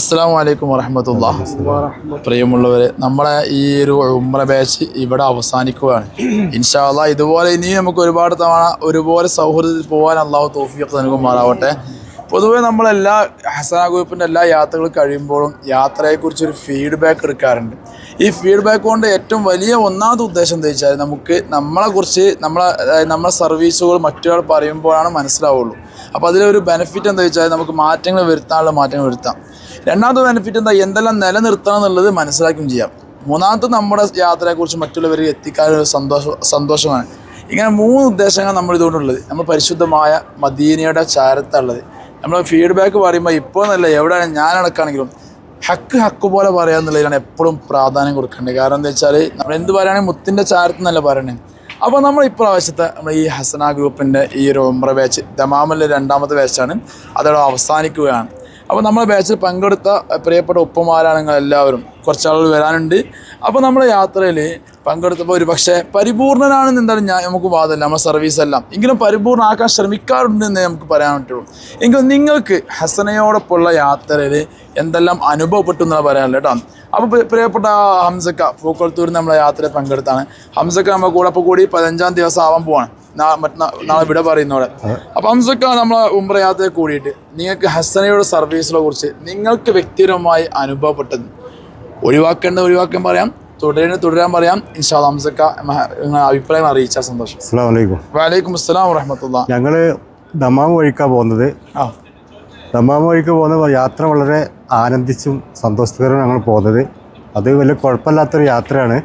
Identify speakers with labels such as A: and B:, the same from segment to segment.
A: അസ്സാം വലൈക്കും വറഹമത്തുള്ള പ്രിയമുള്ളവരെ നമ്മളെ ഈ ഒരു ഉമ്ര ബാച്ച് ഇവിടെ അവസാനിക്കുകയാണ്. ഇൻഷാല്ല ഇതുപോലെ ഇനിയും നമുക്ക് ഒരുപാട് തവണ ഒരുപോലെ സൗഹൃദത്തിൽ പോകാൻ അള്ളാഹു തോഫിയൊക്കെ നൽകുമാറാവട്ടെ. പൊതുവെ നമ്മളെല്ലാ ഹസന ഗ്രൂപ്പിന്റെ എല്ലാ യാത്രകളും കഴിയുമ്പോഴും യാത്രയെക്കുറിച്ചൊരു ഫീഡ്ബാക്ക് എടുക്കാറുണ്ട്. ഈ ഫീഡ്ബാക്ക് കൊണ്ട് ഏറ്റവും വലിയ ഒന്നാമത്തെ ഉദ്ദേശം എന്താ വെച്ചാൽ നമുക്ക് നമ്മളെക്കുറിച്ച് നമ്മളെ നമ്മളെ സർവീസുകൾ മറ്റൊരാൾ പറയുമ്പോഴാണ് മനസ്സിലാവുള്ളൂ. അപ്പോൾ അതിലൊരു ബെനിഫിറ്റ് എന്താ വെച്ചാൽ നമുക്ക് മാറ്റങ്ങൾ വരുത്താനുള്ള മാറ്റങ്ങൾ വരുത്താം. രണ്ടാമത്തെ ബെനിഫിറ്റ് എന്താ? എന്തെല്ലാം നിലനിർത്തണം എന്നുള്ളത് മനസ്സിലാക്കുകയും ചെയ്യാം. മൂന്നാമത്തെ നമ്മുടെ യാത്രയെക്കുറിച്ച് മറ്റുള്ളവരെ എത്തിക്കാനൊരു സന്തോഷം സന്തോഷമാണ്. ഇങ്ങനെ മൂന്ന് ഉദ്ദേശങ്ങൾ നമ്മൾ ഇതുകൊണ്ടുള്ളത്. നമ്മൾ പരിശുദ്ധമായ മദീനയുടെ ചാരത്തുള്ളത് നമ്മൾ ഫീഡ്ബാക്ക് പറയുമ്പോൾ ഇപ്പോൾ എന്നല്ല എവിടെയാണ് ഞാൻ അടക്കാണെങ്കിലും ഹക്ക് ഹക്ക് പോലെ പറയുക എന്നുള്ളതിലാണ് എപ്പോഴും പ്രാധാന്യം കൊടുക്കേണ്ടത്. കാരണം എന്താ വെച്ചാൽ നമ്മൾ എന്ത് പറയുകയാണെങ്കിൽ മുത്തിന്റെ ചാരത്ത് നല്ല പറയണേ അപ്പോൾ നമ്മൾ ഇപ്രാവശ്യത്തെ നമ്മൾ ഈ ഹസന ഗ്രൂപ്പിന്റെ ഈ ഒരു ഒമ്പ്ര ബാച്ച് ദമാമിലെ രണ്ടാമത്തെ ബാച്ചാണ് അതോടെ അവസാനിക്കുകയാണ്. അപ്പോൾ നമ്മളെ ബാച്ചിൽ പങ്കെടുത്ത പ്രിയപ്പെട്ട ഉപ്പമാരാണ് നിങ്ങൾ എല്ലാവരും കുറച്ചാളുകൾ വരാനുണ്ട്. അപ്പോൾ നമ്മുടെ യാത്രയിൽ പങ്കെടുത്തപ്പോൾ ഒരു പക്ഷേ പരിപൂർണനാണെന്ന് എന്തായാലും ഞാൻ നമുക്ക് വാദമില്ല. നമ്മുടെ സർവീസ് എല്ലാം. എങ്കിലും പരിപൂർണമാക്കാൻ ശ്രമിക്കാറുണ്ട് എന്നേ നമുക്ക് പറയാൻ പറ്റുള്ളൂ. എങ്കിലും നിങ്ങൾക്ക് ഹസനയോടൊപ്പമുള്ള യാത്രയിൽ എന്തെല്ലാം അനുഭവപ്പെട്ടു എന്നാണ് പറയാനുള്ളത് കേട്ടോ. അപ്പോൾ പ്രിയപ്പെട്ട ഹംസക്ക പൂക്കോളത്തൂരിൽ നമ്മളെ യാത്രയിൽ പങ്കെടുത്താണ്. ഹംസക്ക നമ്മുടെ കൂടെ അപ്പോൾ കൂടി പതിനഞ്ചാം ദിവസം ആവാൻ പോവാണ്. നാളെ വിട പറയുന്നവിടെ അപ്പൊ അംസക്ക നമ്മളെ ഉംറയാത്ര കൂടിയിട്ട് നിങ്ങൾക്ക് ഹസനയുടെ സർവീസിനെ കുറിച്ച് നിങ്ങൾക്ക് വ്യക്തിപരമായി അനുഭവപ്പെട്ടത് ഒഴിവാക്കേണ്ട ഒഴിവാക്കാൻ പറയാം തുടരേണ്ട തുടരാൻ പറയാം. ഇൻഷാ അംസക്ക അഭിപ്രായം അറിയിച്ചാൽ സന്തോഷം.
B: വലൈക്കും
A: അസ്സലാം വറഹമത്തുള്ള.
B: ഞങ്ങൾ ദമാം വഴിക്കാ പോകുന്നത്.
A: ആ.
B: ദമാം വഴിക്ക് പോകുന്ന യാത്ര വളരെ ആനന്ദിച്ചും സന്തോഷകരവും ഞങ്ങൾ പോകുന്നത്. അത് വലിയ കുഴപ്പമില്ലാത്തൊരു യാത്രയാണ്.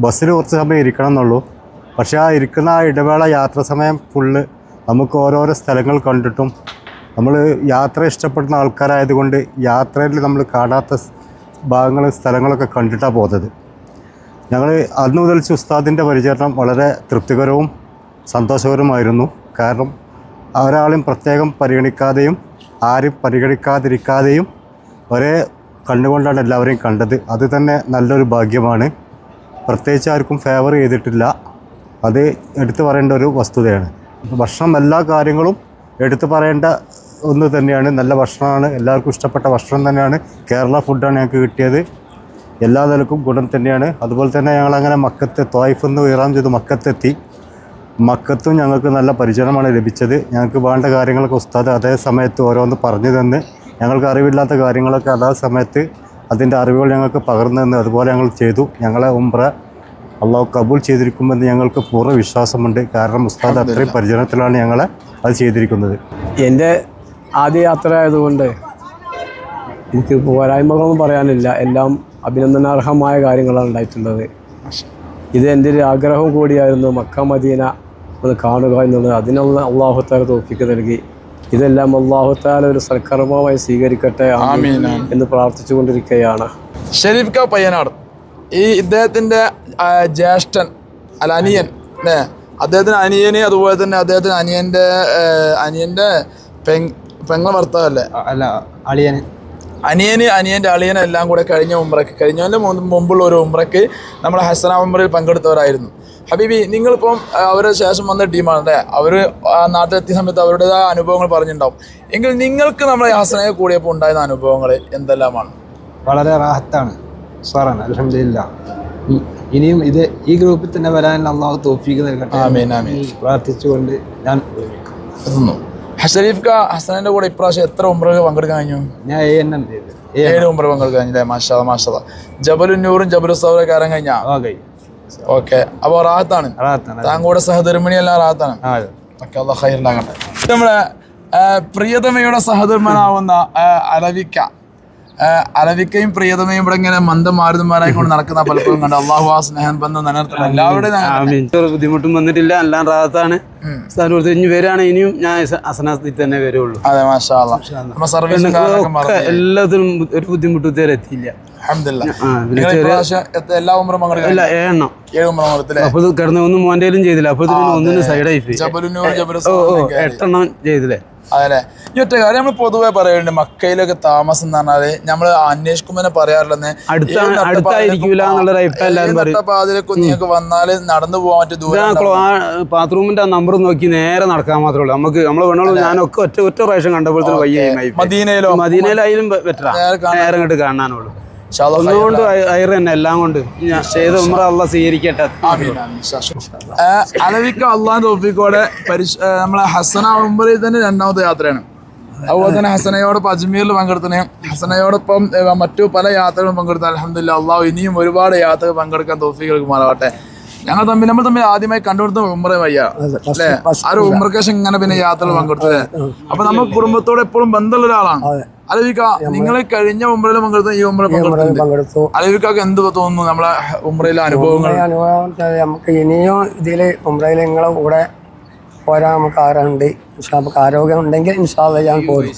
B: ബസ്സിൽ കുറച്ച് സമയം ഇരിക്കണം എന്നുള്ളൂ. പക്ഷേ ആ ഇരിക്കുന്ന ആ ഇടവേള യാത്ര സമയം ഫുള്ള് നമുക്ക് ഓരോരോ സ്ഥലങ്ങൾ കണ്ടിട്ടും നമ്മൾ യാത്ര ഇഷ്ടപ്പെടുന്ന ആൾക്കാരായതുകൊണ്ട് യാത്രയിൽ നമ്മൾ കാണാത്ത ഭാഗങ്ങളും സ്ഥലങ്ങളൊക്കെ കണ്ടിട്ടാണ് പോകുന്നത്. ഞങ്ങൾ അന്ന് മുതൽ ഉസ്താദിന്റെ പരിചരണം വളരെ തൃപ്തികരവും സന്തോഷകരവുമായിരുന്നു. കാരണം ഒരാളെയും പ്രത്യേകം പരിഗണിക്കാതെയും ആരും പരിഗണിക്കാതിരിക്കാതെയും ഒരേ കണ്ണുകൊണ്ടാണ് എല്ലാവരെയും കണ്ടത്. അത് തന്നെ നല്ലൊരു ഭാഗ്യമാണ്. പ്രത്യേകിച്ച് ആർക്കും ഫേവർ ചെയ്തിട്ടില്ല. അത് എടുത്തു പറയേണ്ട ഒരു വസ്തുതയാണ്. ഭക്ഷണം എല്ലാ കാര്യങ്ങളും എടുത്തു പറയേണ്ട ഒന്ന് തന്നെയാണ്. നല്ല ഭക്ഷണമാണ്. എല്ലാവർക്കും ഇഷ്ടപ്പെട്ട ഭക്ഷണം തന്നെയാണ്. കേരള ഫുഡാണ് ഞങ്ങൾക്ക് കിട്ടിയത്. എല്ലാ നിലക്കും ഗുണം തന്നെയാണ്. അതുപോലെ തന്നെ ഞങ്ങളങ്ങനെ മക്കത്ത് തോയ്ഫ് നിന്ന് ഉയരാൻ ചെയ്ത് മക്കത്തെത്തി. മക്കത്തും ഞങ്ങൾക്ക് നല്ല പരിചരണമാണ് ലഭിച്ചത്. ഞങ്ങൾക്ക് വേണ്ട കാര്യങ്ങളൊക്കെ ഉസ്താദ് അതേ സമയത്ത് ഓരോന്ന് പറഞ്ഞു തന്ന്. ഞങ്ങൾക്ക് അറിവില്ലാത്ത കാര്യങ്ങളൊക്കെ അതേ സമയത്ത് അതിന്റെ അറിവുകൾ ഞങ്ങൾക്ക് പകർന്നു തന്ന്. അതുപോലെ ഞങ്ങൾ ചെയ്തു. ഞങ്ങളെ ഉംറ അള്ളാഹു കബൂൽ ചെയ്തിരിക്കുമെന്ന് ഞങ്ങൾക്ക് പൂർണ വിശ്വാസമുണ്ട്. കാരണം ഉസ്താദ് അത്രയും പരിചരണത്തിലാണ് ഞങ്ങളെ അത് ചെയ്തിരിക്കുന്നത്.
C: എന്റെ ആദ്യ യാത്ര ആയതുകൊണ്ട് എനിക്ക് പോരായ്മകളൊന്നും പറയാനില്ല. എല്ലാം അഭിനന്ദനാർഹമായ കാര്യങ്ങളാണ് ഉണ്ടായിട്ടുള്ളത്. ഇത് എന്റെ ഒരു ആഗ്രഹം കൂടിയായിരുന്നു മക്ക മദീന ഒന്ന് കാണുക എന്നുള്ളത്. അതിനുള്ള അള്ളാഹുത്താല തോപ്പിക്ക് നൽകി. ഇതെല്ലാം അള്ളാഹുത്താല ഒരു സൽക്കർമ്മമായി സ്വീകരിക്കട്ടെ. എന്ന് പ്രാർത്ഥിച്ചുകൊണ്ടിരിക്കുകയാണ്.
A: ഷെരീഫ് ക പയ്യനാട്. ഈ ഇദ്ദേഹത്തിന്റെ ജ്യേഷ്ഠൻ അല്ല അനിയൻ അല്ലേ അദ്ദേഹത്തിന് അനിയന് അതുപോലെ തന്നെ അദ്ദേഹത്തിന് അനിയന്റെ ഏ, അനിയന്റെ പെങ് പെങ്ങള ഭർത്താവല്ലേ?
D: അല്ല അളിയൻ
A: അനിയന് അനിയന്റെ അളിയനെ എല്ലാം കൂടെ കഴിഞ്ഞ ഉംറയ്ക്ക് കഴിഞ്ഞതിന്റെ മുമ്പ് മുമ്പുള്ള ഒരു ഉംറയ്ക്ക് നമ്മൾ ഹസന ഉംറയിൽ പങ്കെടുത്തവരായിരുന്നു. ഹബീബി നിങ്ങളിപ്പം അവരുടെ ശേഷം വന്ന ടീമാണ് അല്ലേ അവർ നാട്ടിലെത്തിയ സമയത്ത് അവരുടേതായ അനുഭവങ്ങൾ പറഞ്ഞിട്ടുണ്ടാവും. എങ്കിൽ നിങ്ങൾക്ക് നമ്മളെ ഹസനയെ കൂടിയപ്പോൾ ഉണ്ടായിരുന്ന അനുഭവങ്ങൾ എന്തെല്ലാമാണ്?
D: വളരെ റാഹത്താണ്. സാറാണ് അലഹമില്ല ഇനിയും ഇത് ഈ ഗ്രൂപ്പിൽ തന്നെ വരാൻ അള്ളാഹു തോഫീക്ക് നൽകട്ടെ. പ്രാർത്ഥിച്ചുകൊണ്ട് ഞാൻ
A: ഹസരീഫ്ക ക ഹസനന്റെ കൂടെ ഇപ്രാവശ്യം എത്ര ഉംറകൾ പങ്കെടുക്കാൻ കഴിഞ്ഞു?
D: ഞാൻ
A: ഏഴ് ഉംറ പങ്കെടുക്കാൻ കഴിഞ്ഞില്ലേ മാഷാ മാഷാ. ജബലുന്നൂറും ജബലുസൗറൊക്കെ കയറാൻ കഴിഞ്ഞാ? ഓക്കെ. അപ്പോൾ റാഹത്താണ്. താങ്കളുടെ സഹധർമ്മിണി എല്ലാം റാഹത്താണ്.
D: നമ്മളെ
A: ഒക്കെ അള്ളാഹ് പ്രിയതമയുടെ സഹധർമ്മനാവുന്ന അലവിക്ക അലവിക്കയും പ്രിയതമയും ഇവിടെ ഇങ്ങനെ മന്ദം മാരുതന്മാരായി കൊണ്ട് നടക്കുന്ന പലപ്പോഴും കണ്ട് അള്ളാഹു ആ സ്നേഹം ബന്ധം നിലനിർത്തണം. എല്ലാവരുടെയും
E: ബുദ്ധിമുട്ടും വന്നിട്ടില്ല. എല്ലാം റാത്താണ് സ്ഥാനം ഇനി വരികയാണ് ഇനിയും ഞാൻ അസനാസത്തിൽ തന്നെ വരുള്ളൂ.
A: അതെ മാഷാ സർവീസ്
E: എല്ലാത്തിനും ഒരു ബുദ്ധിമുട്ട് ഇതുവരെ എത്തിയില്ല. കിടന്ന ഒന്നും മോന്റെയിലും ചെയ്തില്ല. അപ്പൊ ഒന്നിനും സൈഡായി എട്ടെണ്ണം ചെയ്തില്ലേ?
A: അതല്ലേ ഈ ഒറ്റ കാര്യം നമ്മൾ പൊതുവെ പറയുന്നുണ്ട് മക്കയിലൊക്കെ താമസം എന്ന് പറഞ്ഞാൽ നമ്മൾ അന്വേഷിക്കുമ്പോൾ തന്നെ പറയാറുള്ളത്
E: അടുത്താണ്- അടുത്തായിരിക്കൂല എന്നുള്ളൊരു അഭിപ്രായം എല്ലാവരും പറയും.
A: പാതിരൊക്കെ നിങ്ങൾക്ക് വന്നാൽ നടന്നു പോകാൻ
E: പറ്റും
A: ദൂരം
E: ബാത്റൂമിന്റെ ആ നമ്പർ നോക്കി നേരെ നടക്കാൻ മാത്രമേ ഉള്ളൂ. നമുക്ക് നമ്മളെ വേണമല്ലോ ഞാനൊക്കെ ഒറ്റ ഒറ്റ പ്രാവശ്യം കണ്ടപ്പോഴത്തേക്കും വയ്യ
A: മദീനയിലോ?
E: മദീനയിലായാലും ബെറ്ററാ
A: നേരെ
E: കാണാനുള്ളൂ. ഒന്നുകൊണ്ട് അയറ് തന്നെ എല്ലാം കൊണ്ട്. ചെയ്ത ഉമ്ര അല്ല സ്വീകരിക്കട്ടെ.
A: അലവിക്ക പരിശ് ആ, നമ്മളെ ഹസന ഉംറയിൽ തന്നെ രണ്ടാമത്തെ യാത്രയാണ്. അതുപോലെ തന്നെ ഹസനയോടൊപ്പം അജ്മീറിൽ പങ്കെടുത്തനെ ഹസനയോടൊപ്പം മറ്റു പല യാത്രകളും പങ്കെടുത്ത അലഹമില്ല അള്ളാഹു ഇനിയും ഒരുപാട് യാത്രകൾ പങ്കെടുക്കാൻ തോഫികൾക്ക് മാറാവട്ടെ. ഞങ്ങൾ തമ്മിൽ നമ്മൾ തമ്മിൽ ആദ്യമായി കണ്ടുപിടുത്ത ഉമ്ര വയ്യ അല്ലേ? ആ ഒരു ഉമ്രക്കേശം ഇങ്ങനെ പിന്നെ യാത്രകൾ പങ്കെടുത്തത്. അപ്പൊ നമ്മൾ കുടുംബത്തോടെ എപ്പോഴും ബന്ധമുള്ള ഒരാളാണ്. അലവിക്ക നിങ്ങൾ കഴിഞ്ഞ ഉമ്രയിൽ പങ്കെടുത്ത ഈ ഉമ്ര പങ്കെടുത്തിട്ടുണ്ട്.
F: പങ്കെടുത്തു.
A: അലവിക്കാക്ക് എന്ത് തോന്നുന്നു നമ്മളെ ഉമ്രയിലെ അനുഭവങ്ങൾ?
F: അനുഭവം നമുക്ക് ഇനിയും ഇതിൽ ഉമ്രയിൽ നിങ്ങളെ കൂടെ പോരാൻ നമുക്ക് ആരുണ്ട് നമുക്ക് ആരോഗ്യം ഉണ്ടെങ്കിൽ ഇൻഷാല്ല ഞാൻ പോരും.